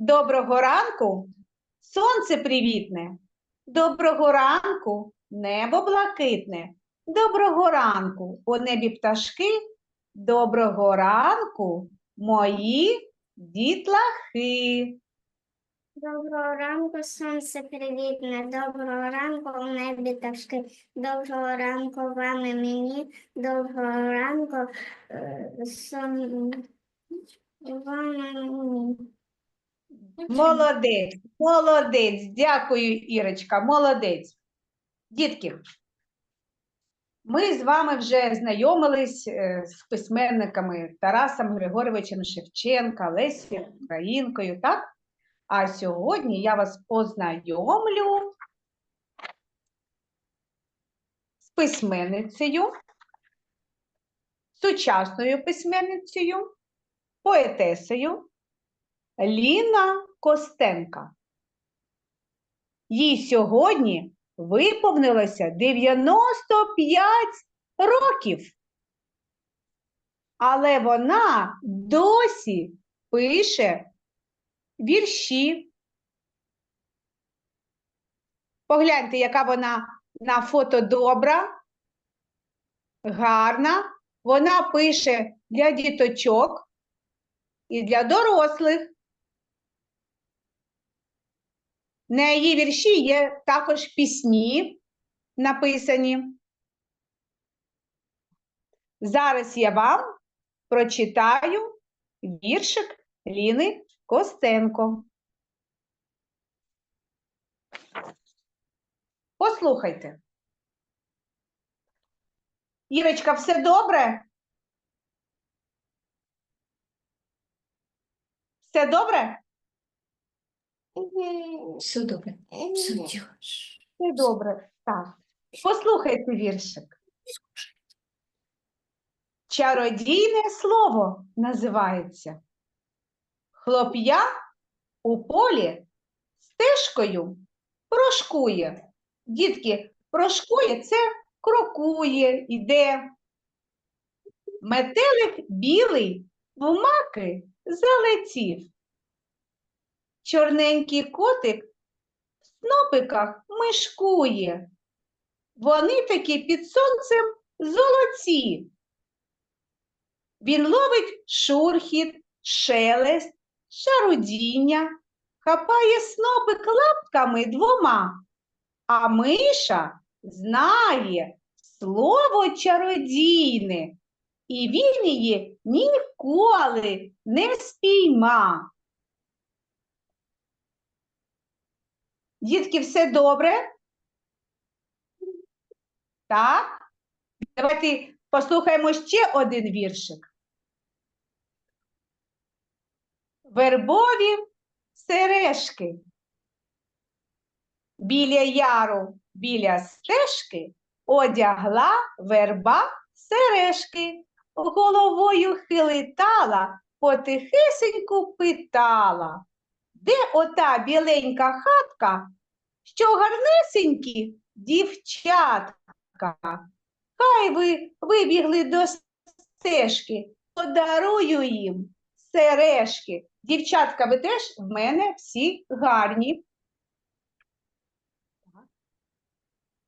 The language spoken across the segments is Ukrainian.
Доброго ранку, сонце привітне. Доброго ранку, небо блакитне. Доброго ранку, у небі пташки. Доброго ранку, мої дітлахи. Доброго ранку, сонце привітне. Доброго ранку, у небі пташки. Доброго ранку вам і мені. Доброго ранку, е, сон... вам і мені. Молодець, молодець. Дякую, Ірочка, молодець. Дітки, ми з вами вже знайомились е, з письменниками Тарасом Григоровичем Шевченка, Лесі Українкою, так? А сьогодні я вас познайомлю з письменницею, сучасною письменницею, поетесою Ліна Костенка. Їй сьогодні виповнилося 95 років. Але вона досі пише вірші. Погляньте, яка вона на фото добра, гарна. Вона пише для діточок і для дорослих. На її вірші є також пісні написані. Зараз я вам прочитаю віршик Ліни Костенко. Послухайте. Ірочка, все добре? Все добре? Все добре. Все тихо. Все добре. Так. Послухайте віршик. Чародійне слово називається. Хлоп'я у полі стежкою прошкує. Дітки, прошкує це крокує, іде. Метелик білий в маки залетів. Чорненький котик в снопиках мишкує. Вони такі під сонцем золоті. Він ловить шурхіт, шелест, шарудіння, хапає снопик лапками двома, а миша знає слово чародійне, і він її ніколи не спійма. Дітки, все добре? Так? Давайте послухаємо ще один віршик. Вербові сережки. Біля яру, біля стежки одягла верба сережки. Головою хилитала, потихесеньку питала. Де ота біленька хатка, що гарнесенькі дівчатка? Хай ви вибігли до стежки, подарую їм сережки. Дівчатка, ви теж в мене всі гарні.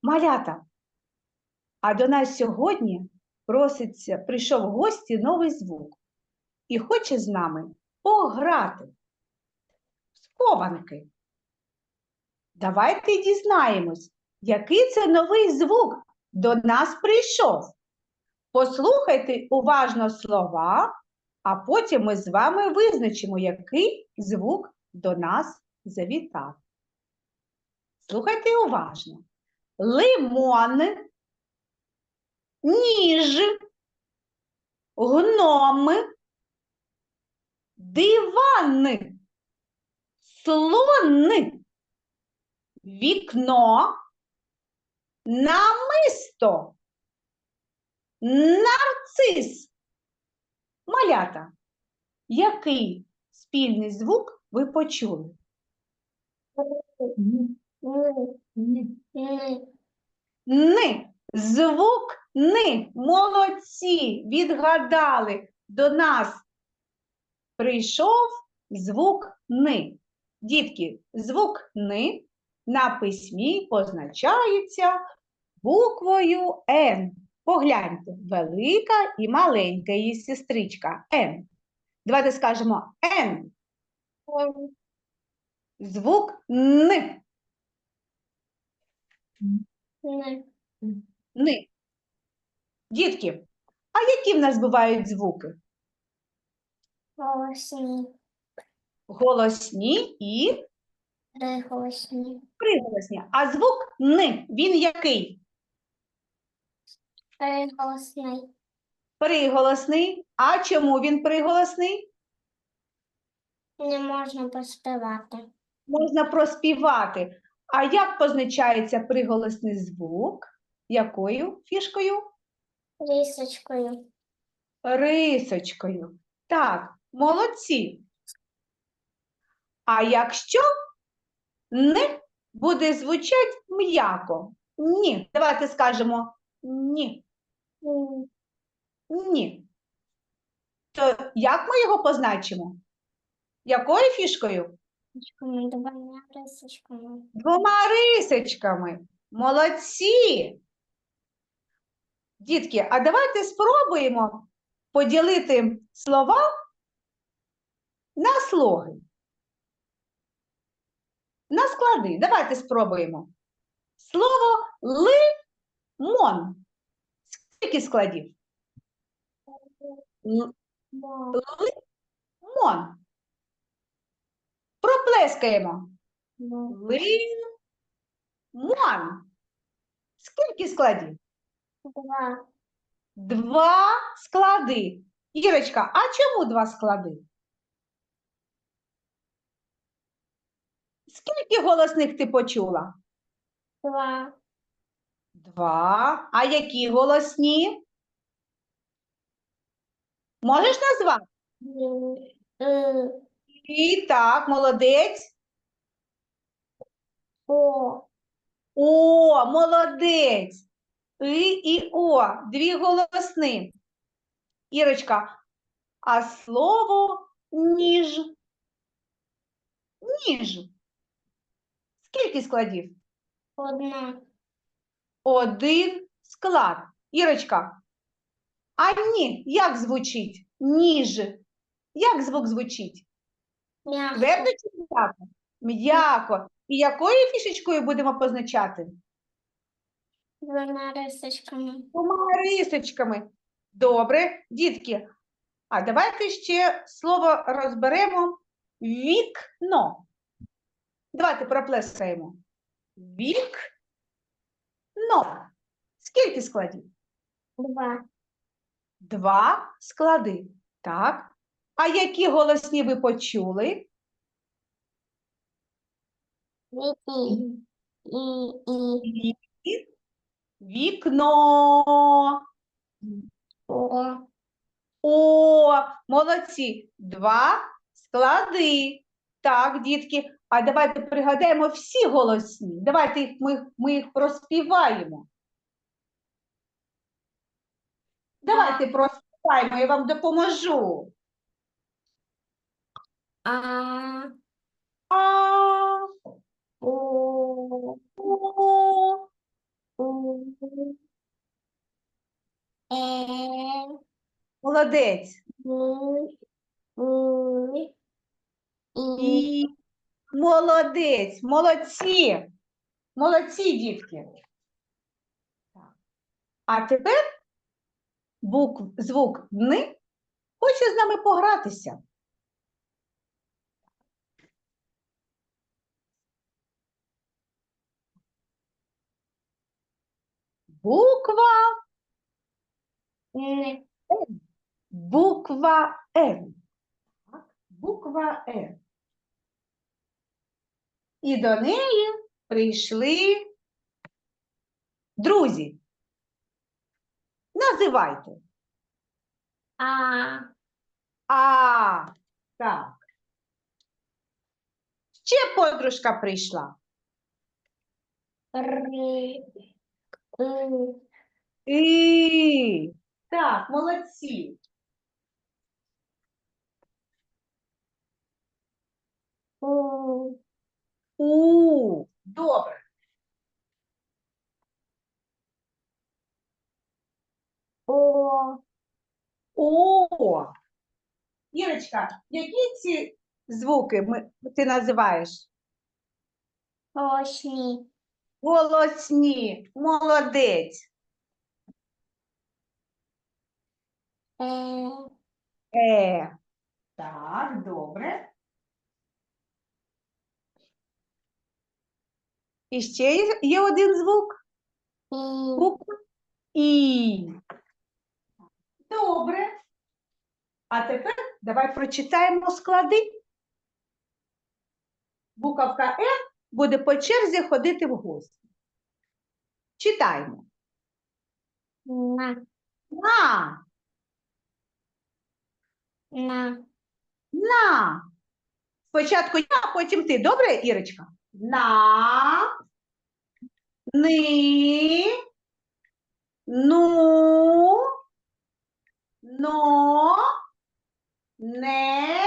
Малята, а до нас сьогодні проситься, прийшов в гості новий звук і хоче з нами пограти в схованки. Давайте дізнаємось, який це новий звук до нас прийшов. Послухайте уважно слова, а потім ми з вами визначимо, який звук до нас завітав. Слухайте уважно. Лимон, ніж, гном, диван, слон, вікно, намисто, нарцис. Малята, який спільний звук ви почули? Ни. Звук ни. Молодці. Відгадали. До нас прийшов звук ни. Дітки, звук ни на письмі позначається буквою Н. Погляньте, велика і маленька її сестричка Н. Давайте скажемо Н. Н, Звук Н. Н, Ни. Дітки, а які в нас бувають звуки? голосні, Голосні і приголосні, приголосні. А звук Н, він який? приголосний, Приголосний. А чому він приголосний? не можна поспівати. Можна проспівати. А як позначається приголосний звук? Якою фішкою? Рісочкою, Рисочкою. Так, молодці. А якщо не буде звучати м'яко? Ні. Давайте скажемо ні. Ні. То як ми його позначимо? Якою фішкою? двома рисочками. Двома рисочками. Молодці. Дітки, а давайте спробуємо поділити слова на слоги. На склади. Давайте спробуємо. Слово лимон. Скільки складів? Лимон. Проплескаємо. мо, Лимон. Скільки складів? Два, Два склади. Ірочка, а чому два склади? Скільки голосних ти почула? два, Два. А які голосні? Можеш назвати? Н, І так, молодець. О, О, молодець. І і О, дві голосни. Ірочка, а слово ніж. Ніж. Скільки складів? одна, Один склад. Ірочка, а ні, як звучить? Ніж. Як звук звучить? м'яко, Твердо чи м'яко? М'яко. І якою фішечкою будемо позначати? двома рисочками. Двома рисочками. Добре, дітки. А давайте ще слово розберемо вікно. Давайте проплескаємо. Вікно. Скільки складів? Два, Два склади. Так. А які голосні ви почули? І Вікно. О, О, молодці. Два склади. Так, дітки. А давайте пригадаємо всі голосні. Давайте їх, ми, ми їх проспіваємо. Давайте проспіваємо, я вам допоможу. А, А, У, о, У, Е, молодець. І молодець, молодці. Молодці, дітки. А тепер букв, звук «ни» хоче з нами погратися. Буква, Н, буква Н. Буква Н. І до неї прийшли друзі. Називайте. А, А, так. Ще подружка прийшла. Р, І. Так, молодці. Добре. О, О. Ірочка, які ці звуки ми, ти називаєш? Голосні. Голосні. Молодець. Е, Е. Так, добре. І ще є- один звук. Буква І. Добре. А тепер давай прочитаємо склади. Буковка Н буде по черзі ходити в гості. Читаємо. на, На, на, на. Спочатку я, а потім ти. Добре, Ірочка? На, ни, ну, но, не,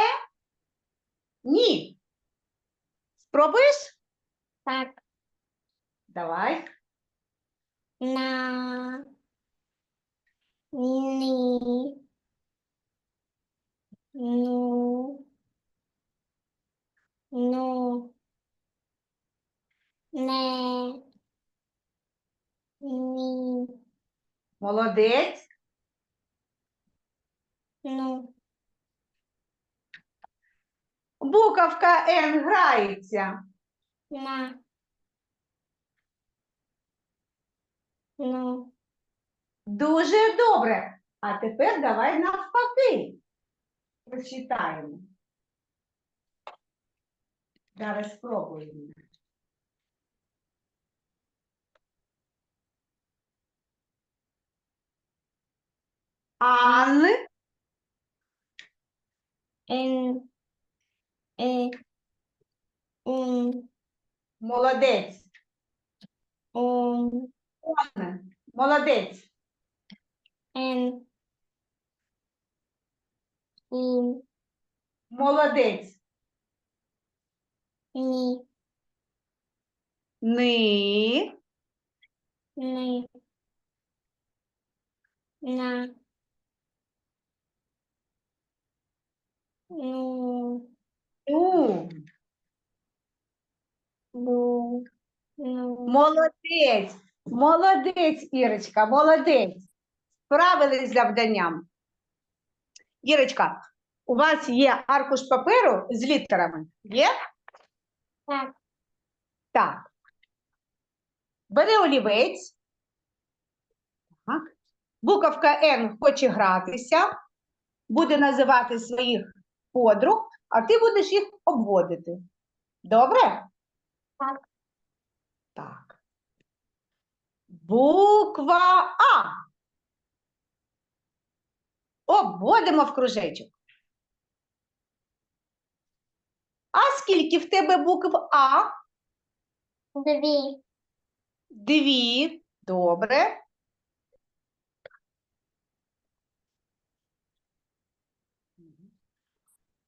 ні. Спробуєш? так, Давай. на, ні, ну, ну, не, ні, Молодець. ну, Буковка Н грається. на, ну, Дуже добре. А тепер давай навпаки. Прочитаємо. Зараз спробуємо. Ан, ен, е, ун, молодець. он, Он, молодець. ен, ін, Молодець. ні, Ни, ни, на, ну, ну, Молодець. Молодець, Ірочка, молодець. Справились з завданням. Ірочка, у вас є аркуш паперу з літерами? Є? так, Так. Бери олівець. Так. Буковка Н хоче гратися, буде називати своїх подруг, а ти будеш їх обводити. Добре? Так. Так. Буква А. Обводимо в кружечок. А скільки в тебе букв А? дві, Дві. Добре.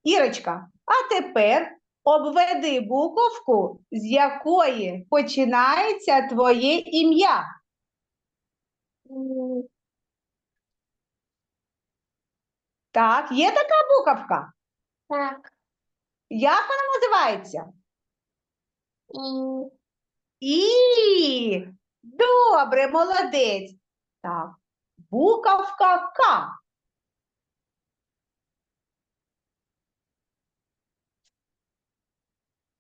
Ірочка, а тепер обведи буковку, з якої починається твоє ім'я. Так, є така буковка? так, Як вона називається? і, І. Добре, молодець. Так, буковка К.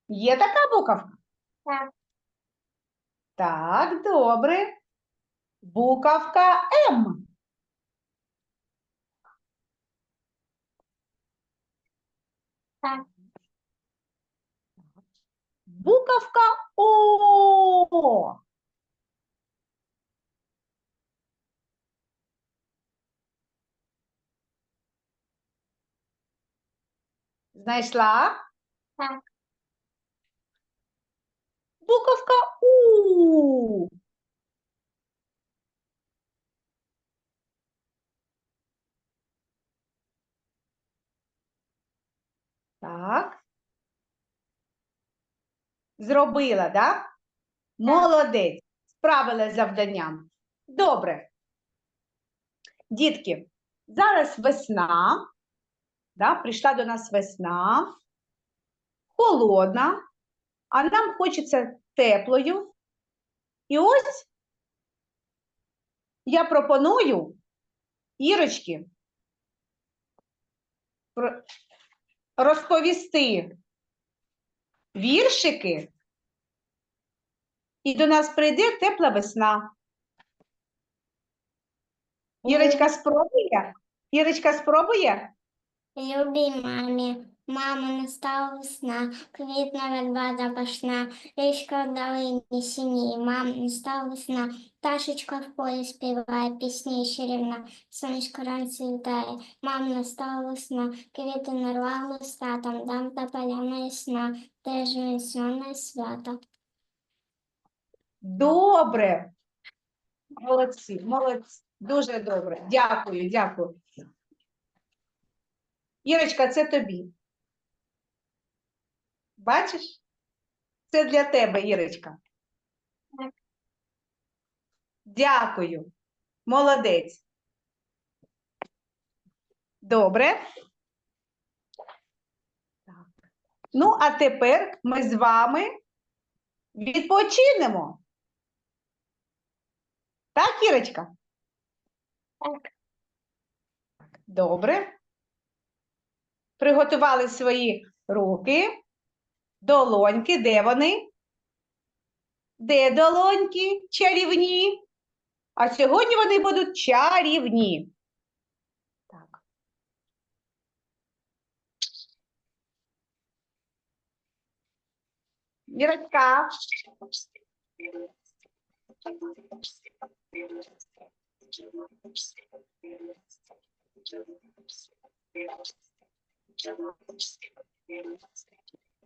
Є така буковка? так, Так, добре. Буковка М. так, Буковка О. Знайшла? Так. Буковка У. Так. Зробила. Да? Молодець. Справилась з завданням. Добре. Дітки, зараз весна. Да, прийшла до нас весна, холодна, а нам хочеться теплою. І ось я пропоную Ірочки розповісти віршики, і до нас прийде тепла весна. Ірочка спробує? Ірочка спробує? Любій мамі, мама настала весна, квітна верба запашна, річка в долині синій, мам настала весна, пташечка в полі співає, пісні чарівна, сонечко ранці вітає, мам настала весна, квіти нарвала листа, там дам та поляна ясна, теж весняне свято. Добре. Молодці, молодці. Дуже добре. Дякую, дякую. Ірочка, це тобі. Бачиш? Це для тебе, Ірочка. Дякую. Молодець. Добре. Так. Ну, а тепер ми з вами відпочинемо. Так, Ірочка? Так. Добре. Приготували свої руки, долоньки. Де вони? Де долоньки чарівні? А сьогодні вони будуть чарівні. Так. Ірочка.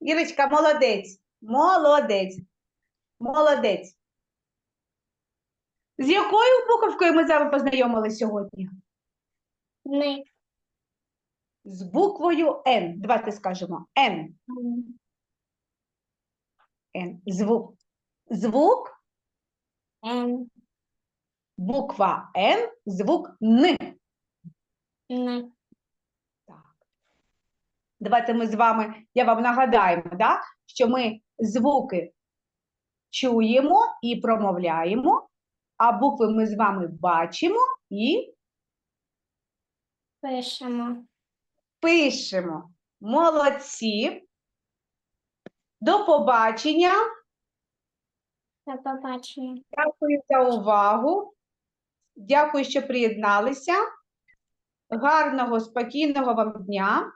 Ірочка, молодець. Молодець. Молодець. З якою буковкою ми з вами познайомилися сьогодні? Ми З буквою Н. Давайте скажемо Н. Н. Звук. Звук, Н, буква Н, звук Н. Н, Так. Давайте ми з вами, я вам нагадаємо, да, що ми звуки чуємо і промовляємо, а букви ми з вами бачимо і пишемо. Пишемо. Молодці. До побачення. До побачення. Дякую за увагу. Дякую, що приєдналися. Гарного, спокійного вам дня.